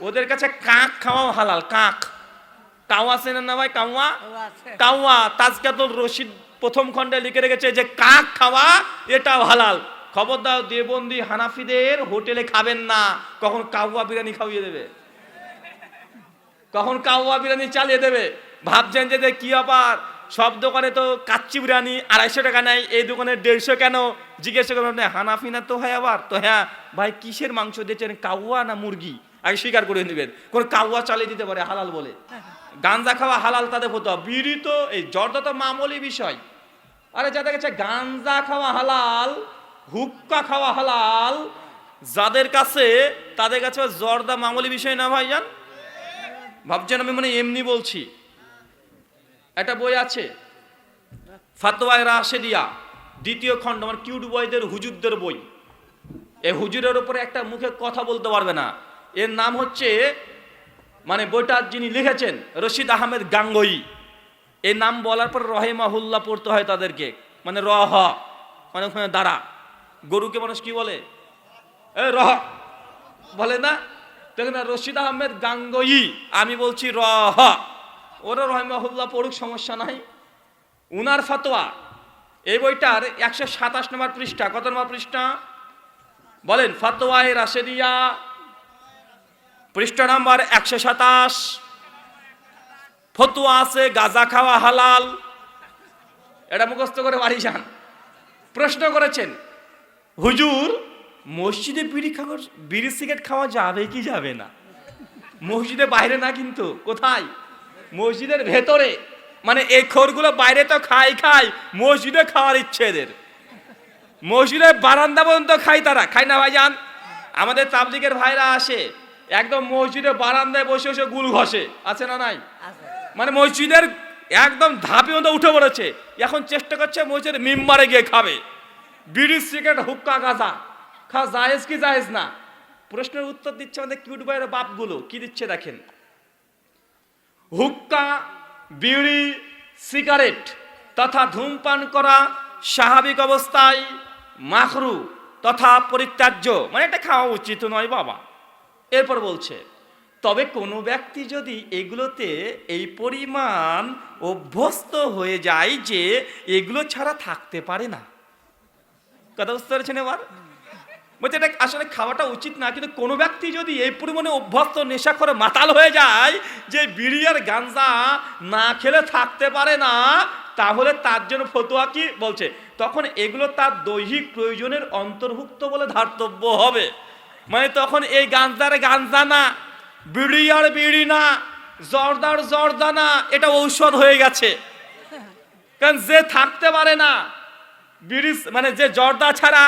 ওদের কাছে কাক খাওয়াও হালাল কাক। কাওয়া চেনেন না ভাই? কাওয়া? আছে। কাওয়া। তাজকাতুল রশিদ প্রথম খণ্ডে লিখে রেখেছে যে কাক খাওয়া এটাও হালাল। খবরদার দেবন্দি হানাফিদের হোটেলে খাবেন না। কখন কাওয়া বিরিয়ানি খাওয়িয়ে দেবে? কখন কাওয়া বিরিয়ানি চালিয়ে দেবে? ভাবছেন যে কি ব্যাপার? সব দোকানে তো কাচ্চি বিরিয়ানি আড়াইশো টাকা নেয় এই দোকানে দেড়শো কেন? জিজ্ঞেস করেন হানাফি না তো হয় আবার? তো হ্যাঁ ভাই কিসের মাংস দিচ্ছেন কাউয়া না মুরগি? আগে স্বীকার করে নেবেন। কোন কাউয়া চালিয়ে দিতে পারে, হালাল বলে। গাঞ্জা খাওয়া হালাল তাদের হতো বিড়ি তো এই জর্দা তো মামুলি বিষয়। আরে যাদের কাছে গাঞ্জা খাওয়া হালাল, হুক্কা খাওয়া হালাল, যাদের কাছে তাদের কাছে জর্দা মামুলি বিষয় না ভাইজান ভাবছেন আমি মানে এমনি বলছি। একটা বই আছে, ফাতোয়ায় রাশেদিয়া, দ্বিতীয় খণ্ড, আমার কিউট বয়দের হুজুরদের বই। এই হুজুরের উপরে একটা মুখে কথা বলতে পারবে না। এর নাম হচ্ছে মানে বইটা যিনি লিখেছেন, রশিদ আহমেদ গাঙ্গই। এই নাম বলার পর রহেমাহুল্লাহ পড়তে হয় তাদেরকে। মানে রহ মানে ওখানে দাঁড়া। গরুকে মানুষ কি বলে? এ রহ বলে না? দেখেন রশিদ আহমেদ গাঙ্গই। আমি বলছি রহ ওরা রহেমাহুল্লাহ পড়ুক, সমস্যা নাই। উনার ফতোয়া, এই বইটার একশো সাতাশ নম্বর পৃষ্ঠা। কত নম্বর পৃষ্ঠা? বলেন, ফতোয়ায় রাশেদিয়া পৃষ্ঠা নাম্বার একশো সাতাশ। ফতুয়া আছে, গাজা খাওয়া হালাল। এটা মুখস্থ করে বাড়ি যান। প্রশ্ন করেছেন, হুজুর, মসজিদে বিড়ি খাওয়া বিড়ি সিগারেট খাওয়া যাবে কি যাবে না? মসজিদে বাইরে না কিন্তু, কোথায়? মসজিদের ভেতরে। মানে এই খোরগুলো বাইরে তো খাই খাই, মসজিদে খাওয়ার ইচ্ছে এদের। মসজিদের বারান্দা পর্যন্ত খাই তারা। খাই না ভাইজান আমাদের তাবলিগের ভাইরা আসে। একদম মসজিদের বারান্দায় বসে বসে গুল ঘষে। আছে না নাই? মানে মসজিদের একদম ধাপে মতো উঠে পড়েছে। এখন চেষ্টা করছে মসজিদের মিম্বারে গিয়ে খাবে। বিড়ি সিগারেট হুক্কা গাঁজা। খাওয়া জায়েজ কি জায়েজ না? প্রশ্নের উত্তর দিচ্ছে আমাদের কিউট বয়ের বাপগুলো। কি দিচ্ছে দেখেন? হুক্কা বিড়ি সিগারেট তথা ধূমপান করা স্বাভাবিক অবস্থায় মাখরু তথা পরিত্যাজ্য। মানে এটা খাওয়া উচিত নয় বাবা। এরপর বলছে, তবে কোনো ব্যক্তি যদি এগুলোতে এই পরিমাণ অভ্যস্ত হয়ে যায় যে এগুলো ছাড়া থাকতে পারে না। কথা বুঝতে পেরেছেন এবার? বলছে, এটা আসলে খাওয়াটা উচিত না, কিন্তু কোনো ব্যক্তি যদি এই পরিমাণে অভ্যস্ত নেশা করে মাতাল হয়ে যায় যে বিড়ি আর গাঞ্জা না খেলে থাকতে পারে না, তাহলে তার জন্য ফতোয়া কি? বলছে, তখন এগুলো তার দৈহিক প্রয়োজনের অন্তর্ভুক্ত বলে ধার্তব্য হবে। মানে তখন এই গাঞ্জার গাঞ্জা না বিড়ি আর বিড়ি না জর্দার জর্দা না এটা ঔষধ হয়ে গেছে। কারণ যে থাকতে পারে না, বিড়ি মানে যে জর্দা ছাড়া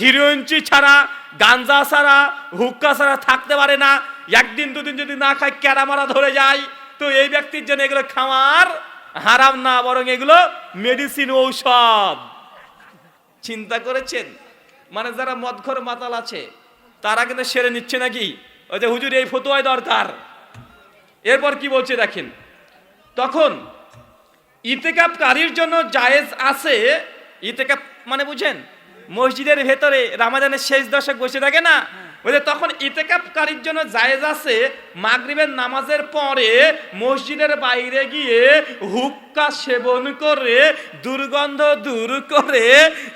হিরোইনচি ছাড়া, গাঞ্জা ছাড়া, হুক্কা ছাড়া থাকতে পারে না, একদিন দুদিন যদি না খায় ক্যারামারা ধরে যায়। তো এই ব্যক্তির জন্য এগুলো খাওয়ার হারাম না, বরং এগুলো মেডিসিন ঔষধ। চিন্তা করেছেন? মানে যারা মদঘর মাতাল আছে তারা কিন্তু সেরে নিচ্ছে নাকি? ওই যে হুজুর, এই ফতোয়াই দরকার। এরপর কি বলছে দেখেন, তখন ইতেকাপকারীর জন্য জায়েজ আছে ইতেকাপ মানে বুঝেন, মসজিদের ভেতরে রামাজানের শেষ দশক বসে থাকে না? বলে তখন ইতেকাপকারীর জন্য জায়েজ আছে, মাগরিবের নামাজের পরে মসজিদের বাইরে গিয়ে হুক্কা সেবন করে, দুর্গন্ধ দূর করে,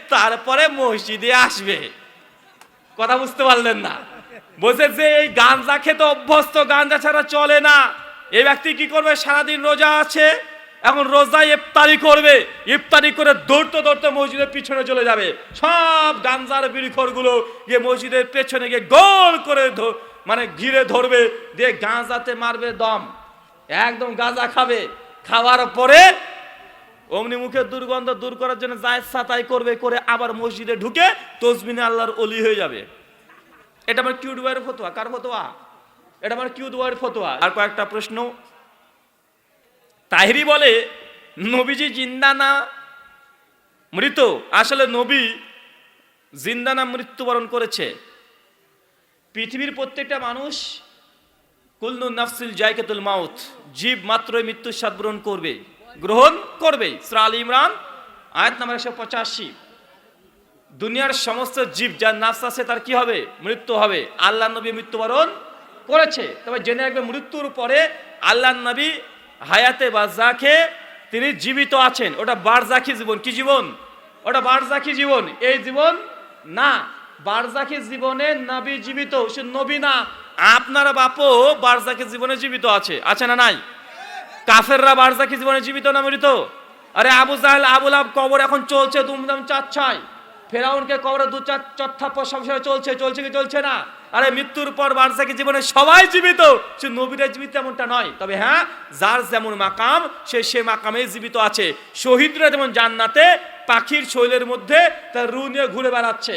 তারপরে মসজিদে আসবে। কথা বুঝতে পারলেন না। বলছে যে এই গাঞ্জা খেতে অভ্যস্ত গাঞ্জা ছাড়া চলে না। এই ব্যক্তি কি করবে? সারাদিন রোজা আছে, এখন রোজায় ইফতারি করবে। ইফতারি করে দৌড়তে দৌড়তে মসজিদের পিছনে চলে যাবে। সব গাঞ্জার বিড়িখরগুলো গিয়ে মসজিদের পেছনে গিয়ে গোল করে মানে ঘিরে ধরবে, দিয়ে গাঁজাতে মারবে দম। একদম গাঁজা খাবে। খাওয়ার পরে অমনি মুখের দুর্গন্ধ দূর করার জন্য জায়েজ সাতাই করবে, করে আবার মসজিদে ঢুকে তসবিনে আল্লাহর অলি হয়ে যাবে। এটা আমার কিউট বয়ের ফতোয়া। কার ফতোয়া? এটা আমার কিউট বয়ের ফতোয়া। আর কয়েকটা প্রশ্ন। তাহিরি বলে, নবীজি জিন্দা না মৃত? আসলে নবী জিন্দা না মৃত্যুবরণ করেছে। পৃথিবীর প্রত্যেকটা মানুষ কুল্লু নাফসিল জায়কাতুল মাউথ জীব মাত্রই মৃত্যুর স্বাদ গ্রহণ করবে। গ্রহণ করবে। সুরা ইমরান, আয়াত নাম্বার একশো পঁচাশি। দুনিয়ার সমস্ত জীব, যার নাফস আছে, তার কি হবে? মৃত্যু হবে। আল্লাহ নবী মৃত্যুবরণ করেছে। তবে জেনে রাখবে, মৃত্যুর পরে আল্লাহ নবী হায়াতে বাজাকে তিনি জীবিত আছেন। ওটা বারজাকি জীবন। কি জীবন? ওটা বারজাকি জীবন। এই জীবন না। বারজাকি জীবনে নবী জীবিত। সে নবী না। আপনার বাপও বারজাকি জীবনে জীবিত আছে। আছে না নাই? কাফেররা বারজাকি জীবনে জীবিত না মৃত? আরে আবু জাহেল আবুল আব কবর এখন চলছে দুমদাম চাচ্ছায় ফেরাউনকে কবরে দু চার চত্থাপ্পর সবসময় চলছে চলছে কি চলছে না? আরে মৃত্যুর পর বারজাকি জীবনে সবাই জীবিত। সে নবীরা জীবিত এমনটা নয়। তবে হ্যাঁ যার যেমন মাকাম, সে সে মাকামে জীবিত আছে। শহীদরা যেমন জান্নাতে, পাখির শৈলের মধ্যে তার রু নিয়ে ঘুরে বেড়াচ্ছে।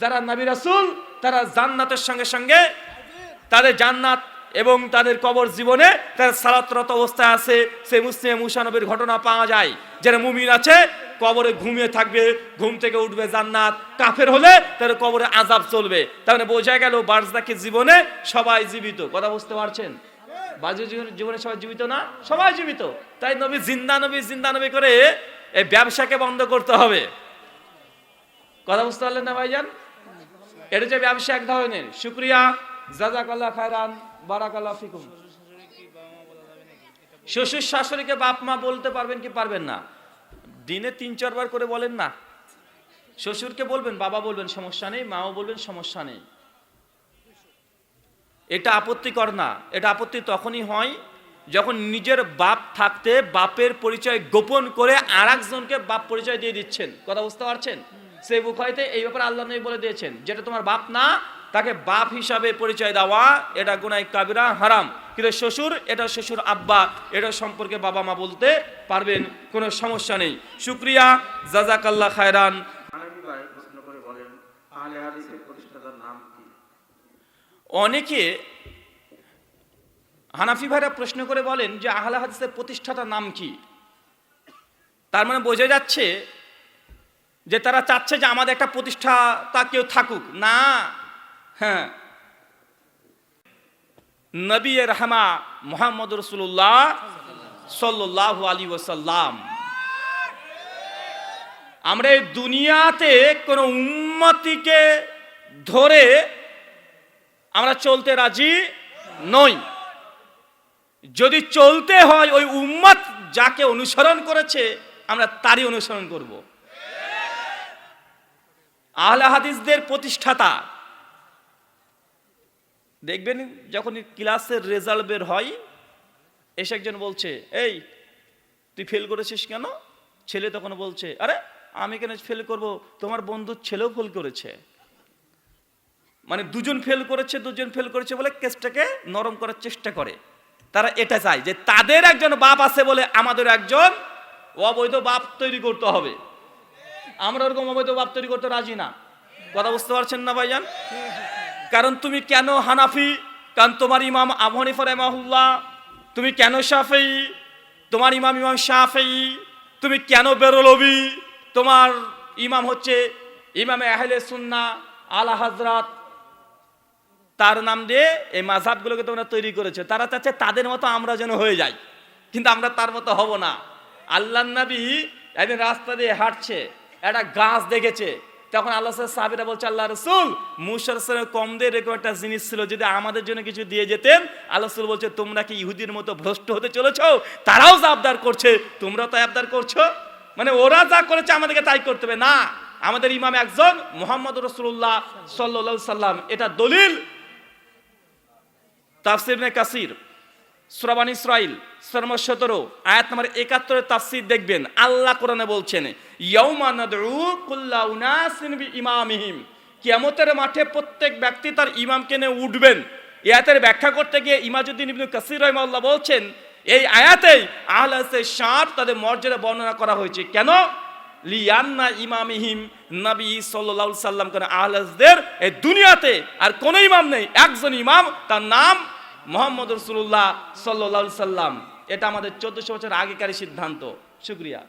যারা নবী রাসূল, তারা জান্নাতের সঙ্গে সঙ্গে তাদের জান্নাত এবং তাদের কবর জীবনে তার সালাতরত অবস্থায় আছে। সে মুসলিম মুসানবীর ঘটনা পাওয়া যায়। যারা মুমিন আছে, কবরে ঘুমিয়ে থাকবে, ঘুম থেকে উঠবে জান্নাত। কাফের হলে তার কবরে আজাব চলবে। তার মানে বোঝা গেল বার্জাকে জীবনে সবাই জীবিত। কথা বুঝতে পারছেন? বাজে জীবনে সবাই জীবিত না? সবাই জীবিত। তাই নবী জিন্দা নবী জিন্দা নবী করে এই ব্যবসাকে বন্ধ করতে হবে। কথা বুঝতে পারলেন না ভাইজান? এটা যে ব্যবসা এক ধরনের। শুক্রিয়া। জাজাকাল্লাহ খায়রান বারাকাল্লাহ ফিকুম। শ্বশুর শাশুড়িকে বাপ মা বলতে পারবেন কি পারবেন না? দিনে তিন চারবার করে বলেন না। শ্বশুরকে বলবেন বাবা বলবেন সমস্যা নেই মাও বলবেন সমস্যা নেই। এটা আপত্তিকর না। এটা আপত্তি তখনই হয় যখন নিজের বাপ থাকতে বাপের পরিচয় গোপন করে আর একজনকে বাপ পরিচয় দিয়ে দিচ্ছেন। কথা বুঝতে পারছেন? সেই বুখাইতে এই ব্যাপারে আল্লাহ নবী বলে দিয়েছেন যেটা তোমার বাপ না তাকে বাপ হিসাবে পরিচয় দেওয়া এটা গুনাই কাবিরা হারাম। কিন্তু শ্বশুর এটা শ্বশুর আব্বা এটা সম্পর্কে বাবা মা বলতে পারবেন কোনো সমস্যা নেই। শুক্রিয়া জাজাকাল্লাহ খায়রান। অনেকে হানাফি ভাইরা প্রশ্ন করে বলেন যে আহলা হাদিসের প্রতিষ্ঠাতার নাম কি? তার মানে বোঝা যাচ্ছে যে তারা চাচ্ছে যে আমাদের একটা প্রতিষ্ঠাতা কেউ থাকুক। না হ্যাঁ। নবী রহমা মোহাম্মদ রসুল্লাহ সাল্লাহ আলী ওসাল্লাম আমরা এই দুনিয়াতে কোনো উন্মতিকে ধরে আমরা চলতে রাজি নই। যদি চলতে হয় ওই উম্মত যাকে অনুসরণ করেছে, আমরা তারই অনুসরণ করব। আহলে হাদিসদের প্রতিষ্ঠাতা দেখবেন যখন ক্লাসের রেজাল্ট বের হয়, এসে একজন বলছে, এই, তুই ফেল করেছিস কেন? ছেলে তখন বলছে, আরে, আমি কেন ফেল করব? তোমার বন্ধুর ছেলেও ফেল করেছে। মানে দুজন ফেল করেছে, দুজন ফেল করেছে বলে কেসটাকে নরম করার চেষ্টা করে। তারা এটা চায় যে তাদের একজন বাপ আছে বলে আমাদের একজন অবৈধ বাপ তৈরি করতে হবে। আমরা ওরকম অবৈধ বাপ তৈরি করতে রাজি না। কথা বুঝতে পারছেন না ভাইজান? কারণ তুমি কেন হানাফি? কারণ তোমার ইমাম আবু হানিফা রাহিমাহুল্লাহ, তুমি কেন শাফেই তোমার ইমাম ইমাম সাফেই তুমি কেন বেরোলবি? তোমার ইমাম হচ্ছে ইমামে আহলে সুন্না আলা হাজরাত। তার নাম দিয়ে এই মাঝাবগুলোকে তোমরা তৈরি করেছে। তারা চাচ্ছে তাদের মতো আমরা যেন হয়ে যাই। কিন্তু আমরা তার মতো হব না। আল্লাহ নবী একদিন রাস্তা দিয়ে হাঁটছে, একটা গাছ দেখেছে। তখন আল্লাহ সাহাবিরা বলছে, আল্লাহ রসুল মুসার কম এরকম একটা জিনিস ছিল, যদি আমাদের জন্য কিছু দিয়ে যেতেন, আল্লাহ রসুল বলছে, তোমরা কি ইহুদির মতো ভ্রষ্ট হতে চলেছ? তারাও যা আবদার করছে, তোমরা তো আবদার করছ? মানে ওরা যা করেছে আমাদেরকে তাই করতে হবে। না, আমাদের ইমাম একজন মোহাম্মদ রসুল্লাহ সাল্লা সাল্লাম। এটা দলিল। তাফসির কাসির। সুরাবান ইসরাইল শর্ম সতেরো, আয়াত নম্বর একাত্তরের তাফসির দেখবেন। আল্লাহ কোরআনে বলছেন ইমামিহিম কিয়ামতের মাঠে প্রত্যেক ব্যক্তি তার ইমামকে নিয়ে উঠবেন। এই ব্যাখ্যা করতে গিয়ে ইমাজুদ্দিন ইবনু কাসির রহিমাল্লাহ বলছেন, এই আয়াতেই আহলাসে সাত তাদের মর্যাদা বর্ণনা করা হয়েছে। কেন? লিয়ান্না ইমামিহিম নবী সাল্লাল্লাহু সাল্লাম করে আহলাসদের এই দুনিয়াতে আর কোনো ইমাম নেই। একজন ইমাম, তার নাম মোহাম্মদ রসুল্লাহ সাল্লাহ সাল্লাম এটা আমাদের চোদ্দশো বছর আগেকারই সিদ্ধান্ত। শুক্রিয়া।